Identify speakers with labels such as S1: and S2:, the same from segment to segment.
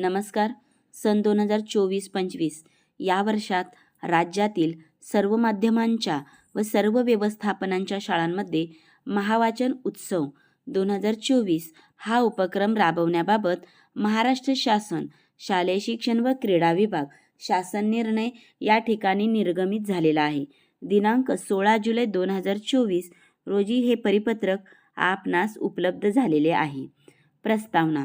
S1: नमस्कार. सन दोन हजार चोवीस पंचवीस या वर्षात राज्यातील सर्व माध्यमांच्या व सर्व व्यवस्थापनांच्या शाळांमध्ये महावाचन उत्सव दोन हजार चोवीस हा उपक्रम राबवण्याबाबत महाराष्ट्र शासन शालेय शिक्षण व क्रीडा विभाग शासन निर्णय या ठिकाणी निर्गमित झालेला आहे. दिनांक सोळा जुलै दोन हजार चोवीस रोजी हे परिपत्रक आपणास उपलब्ध झालेले आहे. प्रस्तावना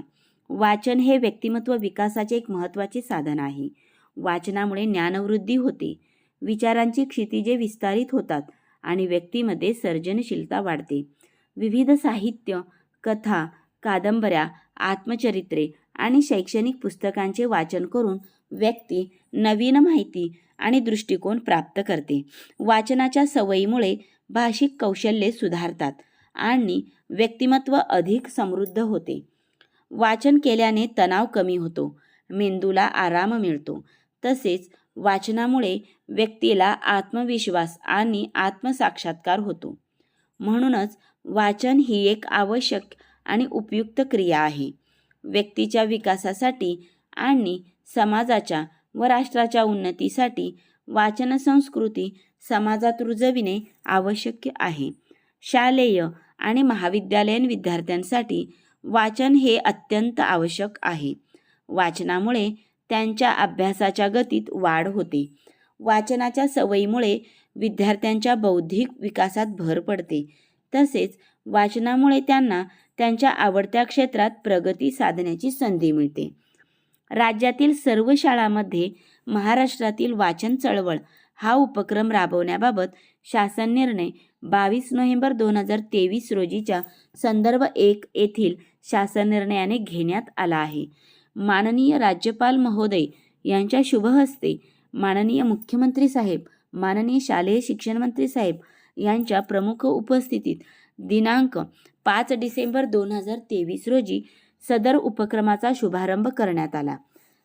S1: वाचन हे व्यक्तिमत्व विकासाचे एक महत्त्वाचे साधन आहे. वाचनामुळे ज्ञानवृद्धी होते. विचारांची क्षितिजे विस्तारित होतात आणि व्यक्तीमध्ये सर्जनशीलता वाढते. विविध साहित्य कथा कादंबऱ्या आत्मचरित्रे आणि शैक्षणिक पुस्तकांचे वाचन करून व्यक्ती नवीन माहिती आणि दृष्टिकोन प्राप्त करते. वाचनाच्या सवयीमुळे भाषिक कौशल्ये सुधारतात आणि व्यक्तिमत्व अधिक समृद्ध होते. वाचन केल्याने तणाव कमी होतो. मेंदूला आराम मिळतो. तसेच वाचनामुळे व्यक्तीला आत्मविश्वास आणि आत्मसाक्षात्कार होतो. म्हणूनच वाचन ही एक आवश्यक आणि उपयुक्त क्रिया आहे. व्यक्तीच्या विकासासाठी आणि समाजाच्या व राष्ट्राच्या उन्नतीसाठी वाचन संस्कृती समाजात रुजविणे आवश्यक आहे. शालेय आणि महाविद्यालयीन विद्यार्थ्यांसाठी वाचन हे अत्यंत आवश्यक आहे. वाचनामुळे त्यांच्या अभ्यासाच्या गतीत वाढ होते. वाचनाच्या सवयीमुळे विद्यार्थ्यांच्या बौद्धिक विकासात भर पडते. तसेच वाचनामुळे त्यांना त्यांच्या आवडत्या क्षेत्रात प्रगती साधण्याची संधी मिळते. राज्यातील सर्व शाळांमध्ये महाराष्ट्रातील वाचन चळवळ हा उपक्रम राबवण्याबाबत शासन निर्णय बावीस नोव्हेंबर दोन हजार तेवीस रोजीच्या संदर्भ एक येथील शासन निर्णयाने घेण्यात आला आहे. माननीय राज्यपाल महोदय यांच्या शुभ हस्ते माननीय मुख्यमंत्री साहेब माननीय शालेय शिक्षण मंत्री साहेब यांच्या प्रमुख उपस्थितीत दिनांक पाच डिसेंबर दोन हजार तेवीस रोजी सदर उपक्रमाचा शुभारंभ करण्यात आला.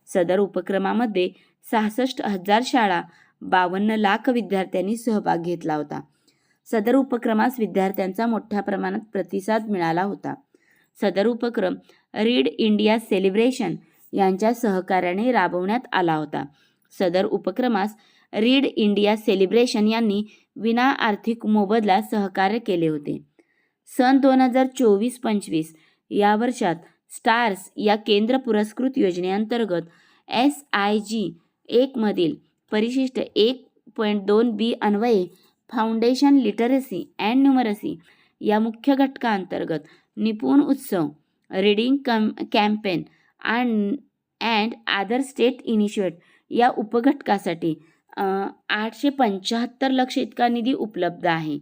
S1: सदर उपक्रमामध्ये सहासष्ट हजार शाळा बावन्न लाख विद्यार्थ्यांनी सहभाग घेतला होता. सदर उपक्रमास विद्यार्थ्यांचा मोठ्या प्रमाणात प्रतिसाद मिळाला होता. सदर उपक्रम रीड इंडिया सेलिब्रेशन यांच्या सहकार्याने राबवण्यात आला होता. सदर उपक्रमास रीड इंडिया सेलिब्रेशन यांनी विना आर्थिक मोबदला सहकार्य केले होते. सन दोन हजार चोवीस पंचवीस या वर्षात स्टार्स या केंद्र पुरस्कृत योजनेअंतर्गत एस आय जी एकमधील परिशिष्ट एक पॉईंट दोन बी अन्वये. फाउंडेशन लिटरसी अँड न्युमरसी या मुख्य घटकांतर्गत निपुण उत्सव reading cum campaign and and आदर स्टेट इनिशिएट या उपघटकासाठी आठशे पंच्याहत्तर लक्ष इतका निधी उपलब्ध आहे.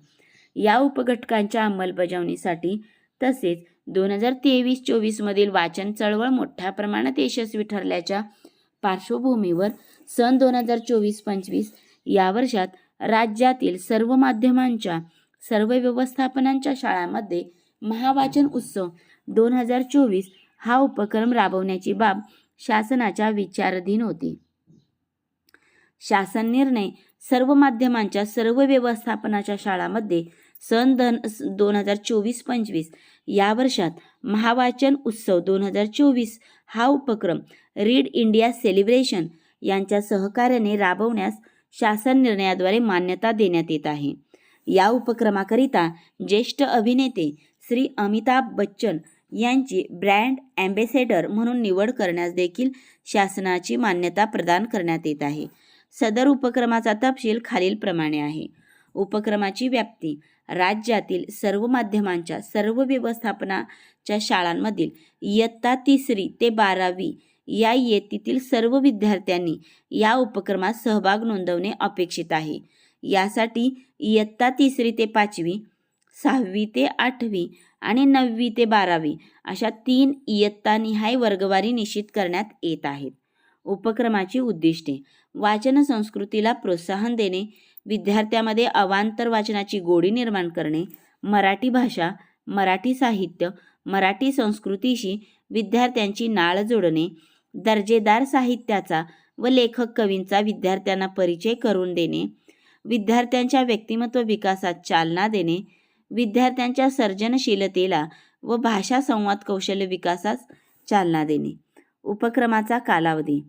S1: या उपघटकांच्या अंमलबजावणीसाठी तसेच दोन हजार तेवीस चोवीसमधील वाचन चळवळ मोठ्या प्रमाणात यशस्वी ठरल्याच्या पार्श्वभूमीवर सन दोन हजार चोवीस पंचवीस या वर्षात राज्यातील सर्व माध्यमांच्या सर्व व्यवस्थापनांच्या शाळांमध्ये महावाचन उत्सव दोन हजार चोवीस हा उपक्रम राबवण्याची बाब शासनाच्या विचाराधीन होती. शासन निर्णय सर्व माध्यमांच्या सर्व व्यवस्थापनाच्या शाळांमध्ये सन धन दोन हजार चोवीस पंचवीस या वर्षात महावाचन उत्सव दोन हजार चोवीस हा उपक्रम रीड इंडिया सेलिब्रेशन यांच्या सहकार्याने राबवण्यास शासन निर्णयाद्वारे मान्यता देण्यात येत आहे. या उपक्रमाकरिता ज्येष्ठ अभिनेते श्री अमिताभ बच्चन यांची ब्रँड ॲम्बेसेडर म्हणून निवड करण्यास देखील शासनाची मान्यता प्रदान करण्यात येत आहे. सदर उपक्रमाचा तपशील खालीलप्रमाणे आहे. उपक्रमाची व्याप्ती राज्यातील सर्व माध्यमांच्या सर्व व्यवस्थापनाच्या शाळांमधील इयत्ता तिसरी ते बारावी या इयत्तेतील सर्व विद्यार्थ्यांनी या उपक्रमात सहभाग नोंदवणे अपेक्षित आहे. यासाठी इयत्ता तिसरी ते पाचवी सहावी ते आठवी आणि नववी ते बारावी अशा तीन इयत्तानिहाय वर्गवारी निश्चित करण्यात येत आहेत. उपक्रमाची उद्दिष्टे. वाचन संस्कृतीला प्रोत्साहन देणे विद्यार्थ्यामध्ये अवांतर वाचनाची गोडी निर्माण करणे मराठी भाषा मराठी साहित्य मराठी संस्कृतीशी विद्यार्थ्यांची नाळ जोडणे दर्जेदार साहित्याचा व लेखक कवींचा विद्यार्थ्यांना परिचय करून देणे विद्यार्थ्यांच्या व्यक्तिमत्व विकासात चालना देणे विद्यार्थ्यांच्या सर्जनशीलतेला व भाषा संवाद कौशल्य विकासास चालना देणे. उपक्रमाचा कालावधी.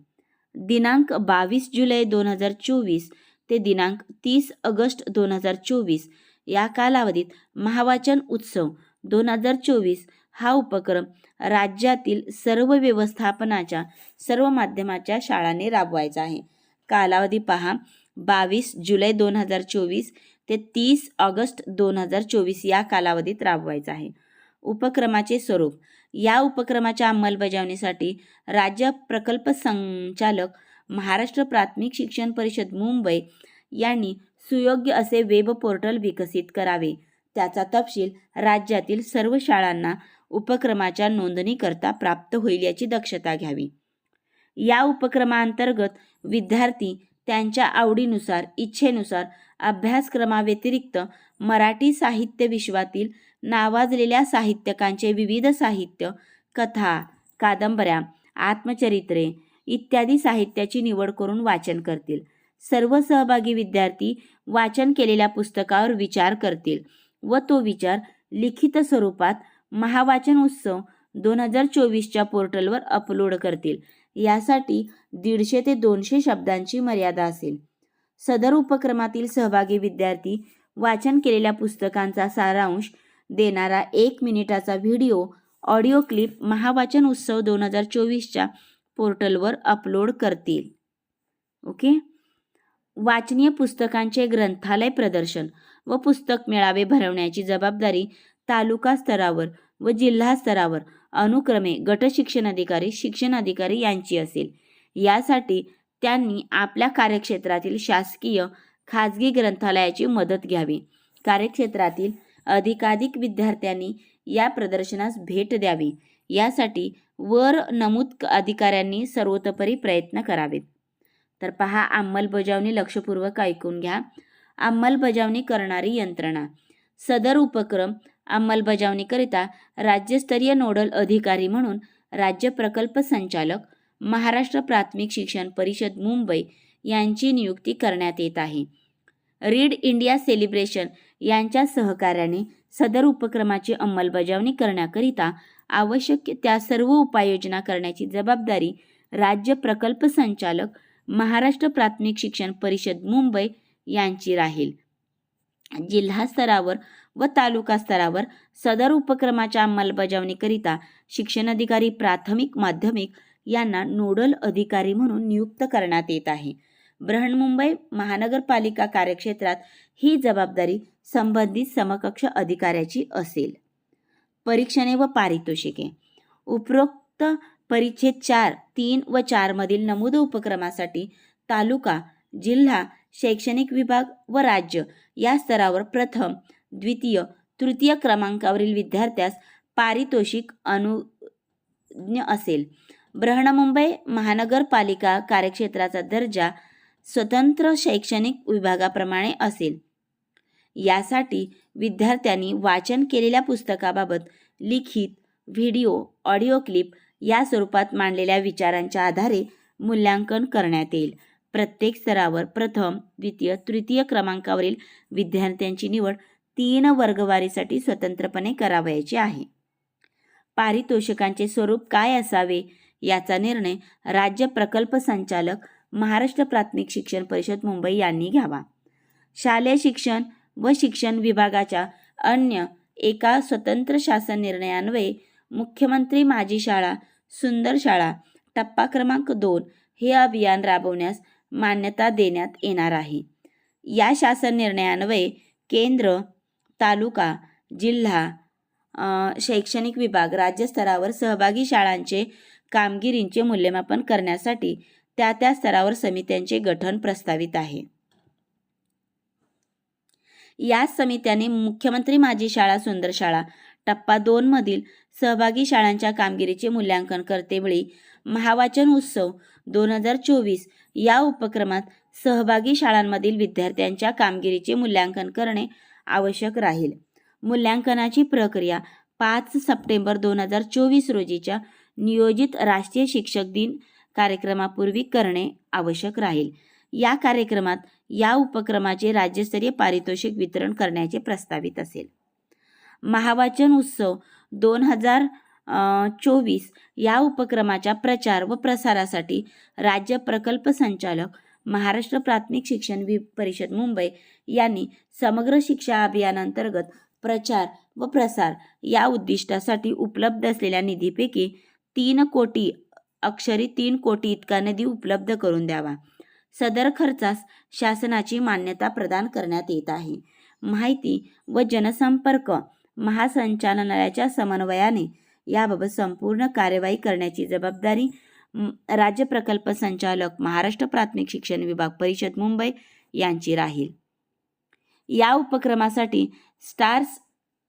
S1: दिनांक बावीस जुलै दोन हजार चोवीस ते दिनांक तीस ऑगस्ट दोन हजार चोवीस या कालावधीत महावाचन उत्सव दोन हजार चोवीस हा उपक्रम राज्यातील सर्व व्यवस्थापनाच्या सर्व माध्यमाच्या शाळांनी राबवायचा आहे. कालावधी पहा बावीस जुलै दोन हजार चोवीस ते तीस ऑगस्ट दोन हजार चोवीस या कालावधीत राबवायचा आहे. उपक्रमाचे स्वरूप या उपक्रमाच्या अंमलबजावणीसाठी राज्य प्रकल्प संचालक महाराष्ट्र प्राथमिक शिक्षण परिषद मुंबई यांनी सुयोग्य असे वेब पोर्टल विकसित करावे. त्याचा तपशील राज्यातील सर्व शाळांना उपक्रमाच्या नोंदणीकरता प्राप्त होईल याची दक्षता घ्यावी. या उपक्रमांतर्गत विद्यार्थी त्यांच्या आवडीनुसार इच्छेनुसार अभ्यासक्रमाव्यतिरिक्त मराठी साहित्य विश्वातील नावाजलेल्या साहित्यकांचे विविध साहित्य कथा कादंबऱ्या आत्मचरित्रे इत्यादी साहित्याची निवड करून वाचन करतील. सर्व सहभागी विद्यार्थी वाचन केलेल्या पुस्तकावर विचार करतील व तो विचार लिखित स्वरूपात महावाचन उत्सव दोन हजार चोवीसच्या पोर्टलवर अपलोड करतील. यासाठी दीडशे ते दोनशे शब्दांची मर्यादा असेल. सदर उपक्रमातील सहभागी विद्यार्थी वाचन केलेल्या पुस्तकांचा सारांश देणारा एक मिनिटाचा व्हिडिओ ऑडिओ क्लिप महावाचन उत्सव दोन हजार चोवीसच्या पोर्टलवर अपलोड करतील. ओके? वाचनीय पुस्तकांचे ग्रंथालय प्रदर्शन व पुस्तक मेळावे भरवण्याची जबाबदारी तालुका स्तरावर व जिल्हा स्तरावर अनुक्रमे गट शिक्षण अधिकारी शिक्षण अधिकारी यांची असेल. यासाठी त्यांनी आपल्या कार्यक्षेत्रातील शासकीय खाजगी ग्रंथालयाची मदत घ्यावी. कार्यक्षेत्रातील अधिकाधिक विद्यार्थ्यांनी या प्रदर्शनास भेट द्यावी. यासाठी वर नमूद अधिकाऱ्यांनी सर्वतोपरी प्रयत्न करावेत. तर पहा अंमलबजावणी लक्षपूर्वक ऐकून घ्या. अंमलबजावणी करणारी यंत्रणा. सदर उपक्रम अंमलबजावणीकरिता राज्यस्तरीय नोडल अधिकारी म्हणून राज्य प्रकल्प संचालक महाराष्ट्र प्राथमिक शिक्षण परिषद मुंबई यांची नियुक्ती करण्यात येत आहे. रीड इंडिया सेलिब्रेशन यांच्या सहकार्याने सदर उपक्रमाची अंमलबजावणी करण्याकरिता आवश्यक त्या सर्व उपाययोजना करण्याची जबाबदारी राज्य प्रकल्प संचालक महाराष्ट्र प्राथमिक शिक्षण परिषद मुंबई यांची राहील. जिल्हा स्तरावर व तालुका स्तरावर सदर उपक्रमाच्या अंमलबजावणीकरिता शिक्षण अधिकारी प्राथमिक माध्यमिक यांना नोडल अधिकारी म्हणून नियुक्त करण्यात येत आहे. बृहन्मुंबई महानगरपालिका कार्यक्षेत्रात ही जबाबदारी संबंधित समकक्ष अधिकाऱ्याची असेल. परीक्षणे व पारितोषिके. उपरोक्त परिच्छेद चार तीन व चारमधील नमूद उपक्रमासाठी तालुका जिल्हा शैक्षणिक विभाग व राज्य या स्तरावर प्रथम द्वितीय तृतीय क्रमांकावरील विद्यार्थ्यास पारितोषिक अनुज्ञ असेल. बृहन्मुंबई महानगरपालिका कार्यक्षेत्राचा दर्जा स्वतंत्र शैक्षणिक विभागाप्रमाणे असेल. यासाठी विद्यार्थ्यांनी वाचन केलेल्या पुस्तकाबाबत लिखित व्हिडिओ ऑडिओ क्लिप या स्वरूपात मांडलेल्या विचारांच्या आधारे मूल्यांकन करण्यात येईल. प्रत्येक स्तरावर प्रथम द्वितीय तृतीय क्रमांकावरील विद्यार्थ्यांची निवड तीन वर्गवारीसाठी स्वतंत्रपणे करावयाची आहे. पारितोषिकांचे स्वरूप काय असावे याचा निर्णय राज्य प्रकल्प संचालक महाराष्ट्र प्राथमिक शिक्षण परिषद मुंबई यांनी घ्यावा. शालेय शिक्षण व शिक्षण विभागाच्या अन्य एका स्वतंत्र शासन निर्णयान्वये मुख्यमंत्री माझी शाळा सुंदर शाळा टप्पा क्रमांक दोन हे अभियान राबवण्यास मान्यता देण्यात येणार आहे. या शासन निर्णयान्वये केंद्र तालुका जिल्हा शैक्षणिक विभाग राज्यस्तरावर सहभागी शाळांचे कामगिरींचे मूल्यमापन करण्यासाठी त्या त्या स्तरावर समित्यांचे गठन प्रस्तावित आहे. या समित्याने मुख्यमंत्री माझी शाळा सुंदर शाळा टप्पा दोनमधील सहभागी शाळांच्या कामगिरीचे मूल्यांकन करतेवेळी महावाचन उत्सव दोन हजार चोवीस या उपक्रमात सहभागी शाळांमधील विद्यार्थ्यांच्या कामगिरीचे मूल्यांकन करणे आवश्यक राहील. मूल्यांकनाची प्रक्रिया पाच सप्टेंबर दोन हजार चोवीस रोजीच्या नियोजित राष्ट्रीय शिक्षक दिन कार्यक्रमापूर्वी करणे आवश्यक राहील. या कार्यक्रमात या उपक्रमाचे राज्यस्तरीय पारितोषिक वितरण करण्याचे प्रस्तावित असेल. महावाचन उत्सव दोन हजार चोवीस या उपक्रमाच्या प्रचार व प्रसारासाठी राज्य प्रकल्प संचालक महाराष्ट्र प्राथमिक शिक्षण वि परिषद मुंबई यांनी समग्र शिक्षा अभियानांतर्गत प्रचार व प्रसार या उद्दिष्टासाठी उपलब्ध असलेल्या निधीपैकी तीन कोटी अक्षरी तीन कोटी इतका निधी उपलब्ध करून द्यावा. सदर खर्चास शासनाची मान्यता प्रदान करण्यात येत आहे. माहिती व जनसंपर्क महासंचालनालयाच्या समन्वयाने याबाबत संपूर्ण कार्यवाही करण्याची जबाबदारी राज्य प्रकल्प संचालक महाराष्ट्र प्राथमिक शिक्षण विभाग परिषद मुंबई यांची राहील. या उपक्रमासाठी स्टार्स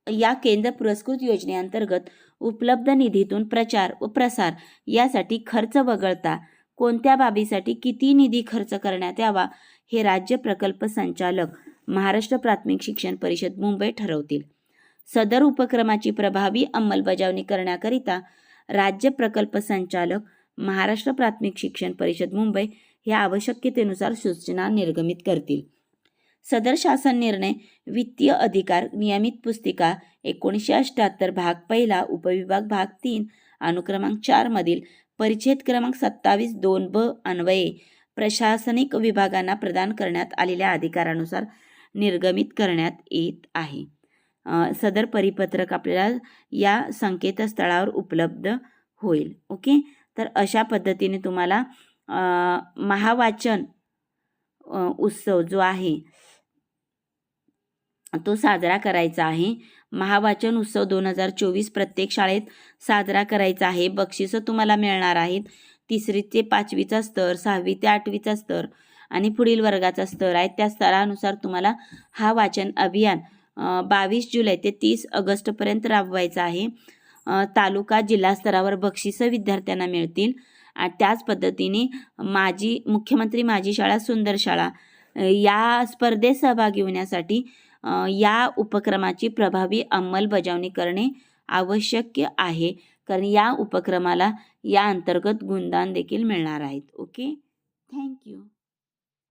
S1: या केंद्र पुरस्कृत योजनेअंतर्गत उपलब्ध निधीतून प्रचार व प्रसार यासाठी खर्च वगळता कोणत्या बाबीसाठी किती निधी खर्च करण्यात यावा हे राज्य प्रकल्प संचालक महाराष्ट्र प्राथमिक शिक्षण परिषद मुंबई ठरवतील. सदर उपक्रमाची प्रभावी अंमलबजावणी करण्याकरिता राज्य प्रकल्प संचालक महाराष्ट्र प्राथमिक शिक्षण परिषद मुंबई हे आवश्यकतेनुसार सूचना निर्गमित करतील. सदर शासन निर्णय वित्तीय अधिकार नियमित पुस्तिका एकोणीसशे अठ्ठ्याहत्तर भाग पहिला उपविभाग भाग तीन अनुक्रमांक चारमधील परिच्छेद क्रमांक सत्तावीस दोन ब अन्वये प्रशासनिक विभागांना प्रदान करण्यात आलेल्या अधिकारानुसार निर्गमित करण्यात येत आहे. सदर परिपत्रक आपल्याला या संकेतस्थळावर उपलब्ध होईल. ओके? तर अशा पद्धतीने तुम्हाला महावाचन उत्सव जो आहे तो साजरा करायचा आहे. महावाचन उत्सव दोन हजार चोवीस प्रत्येक शाळेत साजरा करायचा आहे. बक्षिसं तुम्हाला मिळणार आहेत. तिसरी ते पाचवीचा स्तर सहावी ते आठवीचा स्तर आणि पुढील वर्गाचा स्तर आहे त्या स्तरानुसार तुम्हाला हा वाचन अभियान बावीस जुलै ते तीस ऑगस्टपर्यंत राबवायचा आहे. तालुका जिल्हा स्तरावर बक्षिसं विद्यार्थ्यांना मिळतील. आणि त्याच पद्धतीने माझी मुख्यमंत्री माझी शाळा सुंदर शाळा या स्पर्धेत सहभागी होण्यासाठी या उपक्रमाची प्रभावी अंमलबजावणी करणे आवश्यक आहे. कारण या उपक्रमाला या अंतर्गत गुणदान देखील मिळणार आहेत. ओके? Thank you.